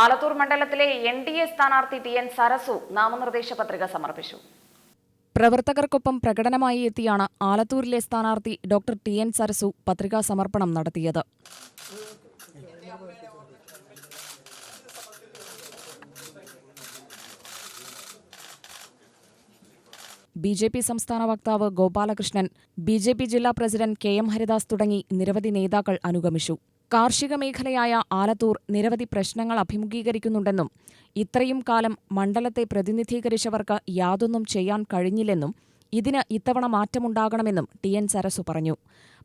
ആലത്തൂർ മണ്ഡലത്തിലെ N D A സ്ഥാനാർത്ഥി T N Sarasu നാമനിർദ്ദേശ പത്രിക സമർപ്പിച്ചു. പ്രവർത്തകർക്കൊപ്പം പ്രകടനമായി എത്തിയാണ് ആലത്തൂരിലെ സ്ഥാനാർത്ഥി ഡോക്ടർ ടി എൻ സരസു പത്രികാ സമർപ്പണം നടത്തിയത്. ബി ജെ പി സംസ്ഥാന വക്താവ് ഗോപാലകൃഷ്ണൻ ബി ജെ പി ജില്ലാ പ്രസിഡന്റ് കെ എം ഹരിദാസ് തുടങ്ങി നിരവധി നേതാക്കൾ അനുഗമിച്ചു. കാർഷിക മേഖലയായ ആലത്തൂർ നിരവധി പ്രശ്നങ്ങൾ അഭിമുഖീകരിക്കുന്നുണ്ടെന്നും ഇത്രയും കാലം മണ്ഡലത്തെ പ്രതിനിധീകരിച്ചവർക്ക് യാതൊന്നും ചെയ്യാൻ കഴിഞ്ഞില്ലെന്നും ഇതിന് ഇത്തവണ മാറ്റമുണ്ടാകണമെന്നും ടി എൻ സരസു പറഞ്ഞു.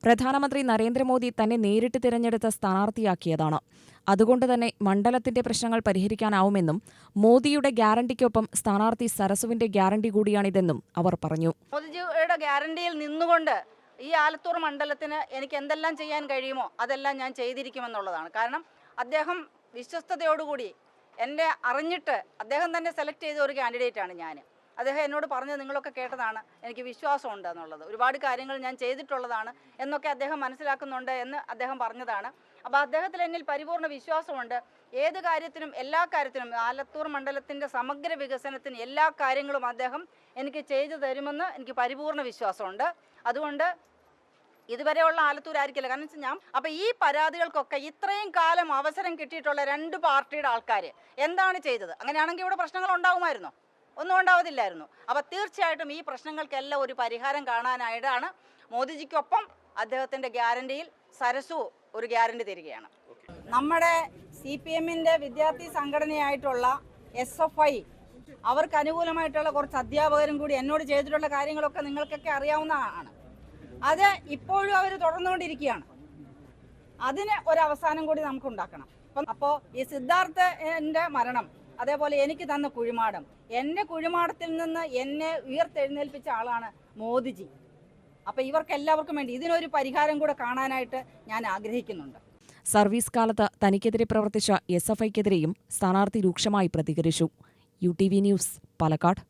പ്രധാനമന്ത്രി നരേന്ദ്രമോദി തന്നെ നേരിട്ട് തിരഞ്ഞെടുത്ത സ്ഥാനാർത്ഥിയാക്കിയതാണ്. അതുകൊണ്ട് തന്നെ മണ്ഡലത്തിന്റെ പ്രശ്നങ്ങൾ പരിഹരിക്കാനാവുമെന്നും മോദിയുടെ ഗ്യാരണ്ടിക്കൊപ്പം സ്ഥാനാർത്ഥി സരസുവിന്റെ ഗ്യാരണ്ടി കൂടിയാണിതെന്നും അവർ പറഞ്ഞു. മോദിജിയുടെ ഗ്യാരണ്ടിയിൽ നിന്നുകൊണ്ട് ഈ ആലത്തൂർ മണ്ഡലത്തിന് എനിക്ക് എന്തെല്ലാം ചെയ്യാൻ കഴിയുമോ അതെല്ലാം ഞാൻ ചെയ്തിരിക്കുമെന്നുള്ളതാണ്. കാരണം അദ്ദേഹം വിശ്വസ്തയോടുകൂടി എന്നെ അറിഞ്ഞിട്ട് അദ്ദേഹം തന്നെ സെലക്ട് ചെയ്ത ഒരു കാൻഡിഡേറ്റാണ് ഞാൻ അദ്ദേഹം എന്നോട് പറഞ്ഞത് നിങ്ങളൊക്കെ കേട്ടതാണ്. എനിക്ക് വിശ്വാസമുണ്ട് എന്നുള്ളത്. ഒരുപാട് കാര്യങ്ങൾ ഞാൻ ചെയ്തിട്ടുള്ളതാണ് എന്നൊക്കെ അദ്ദേഹം മനസ്സിലാക്കുന്നുണ്ട് എന്ന് അദ്ദേഹം പറഞ്ഞതാണ്. അപ്പോൾ അദ്ദേഹത്തിൽ എന്നിൽ പരിപൂർണ വിശ്വാസമുണ്ട്. ഏത് കാര്യത്തിനും എല്ലാ കാര്യത്തിനും ആലത്തൂർ മണ്ഡലത്തിന്റെ സമഗ്ര വികസനത്തിന് എല്ലാ കാര്യങ്ങളും അദ്ദേഹം എനിക്ക് ചെയ്തു തരുമെന്ന് എനിക്ക് പരിപൂർണ വിശ്വാസമുണ്ട്. അതുകൊണ്ട് ഇതുവരെയുള്ള ആലത്തൂരായിരിക്കില്ല. കാരണം വെച്ചാൽ ഞാൻ അപ്പം ഈ പരാതികൾക്കൊക്കെ ഇത്രയും കാലം അവസരം കിട്ടിയിട്ടുള്ള രണ്ട് പാർട്ടിയുടെ ആൾക്കാർ എന്താണ് ചെയ്തത്? അങ്ങനെയാണെങ്കിൽ ഇവിടെ പ്രശ്നങ്ങൾ ഉണ്ടാകുമായിരുന്നോ? ഒന്നും ഉണ്ടാവതില്ലായിരുന്നു. അപ്പോൾ തീർച്ചയായിട്ടും ഈ പ്രശ്നങ്ങൾക്കെല്ലാം ഒരു പരിഹാരം കാണാനായിട്ടാണ് മോദിജിക്കൊപ്പം അദ്ദേഹത്തിന്റെ ഗ്യാരണ്ടിയിൽ സരസു ഒരു ഗ്യാരണ്ടി തരികയാണ്. നമ്മുടെ സി പി എമ്മിന്റെ വിദ്യാർത്ഥി സംഘടനയായിട്ടുള്ള എസ് എഫ് ഐ അവർക്ക് അനുകൂലമായിട്ടുള്ള കുറച്ച് അധ്യാപകരും കൂടി എന്നോട് ചെയ്തിട്ടുള്ള കാര്യങ്ങളൊക്കെ നിങ്ങൾക്കൊക്കെ അറിയാവുന്നതാണ്. അത് ഇപ്പോഴും അവർ തുടർന്നുകൊണ്ടിരിക്കുകയാണ്. അതിന് ഒരു അവസാനം കൂടി നമുക്ക് ഉണ്ടാക്കണം. അപ്പം അപ്പോൾ ഈ സിദ്ധാർത്ഥന്റെ മരണം അതേപോലെ എനിക്ക് തന്ന കുഴിമാടം. എന്റെ കുഴിമാടത്തിൽ നിന്ന് എന്നെ ഉയർത്തെഴുന്നേൽപ്പിച്ച ആളാണ് മോദിജി. അപ്പോൾ ഇവർക്ക് എല്ലാവർക്കും വേണ്ടി ഇതിനൊരു പരിഹാരം കൂടെ കാണാനായിട്ട് ഞാൻ ആഗ്രഹിക്കുന്നുണ്ട്. സർവീസ് കാലത്ത് തനിക്കെതിരെ പ്രവർത്തിച്ച എസ് എഫ് ഐക്കെതിരെയും സ്ഥാനാർത്ഥി രൂക്ഷമായി പ്രതികരിച്ചു. U T V news Palakkad.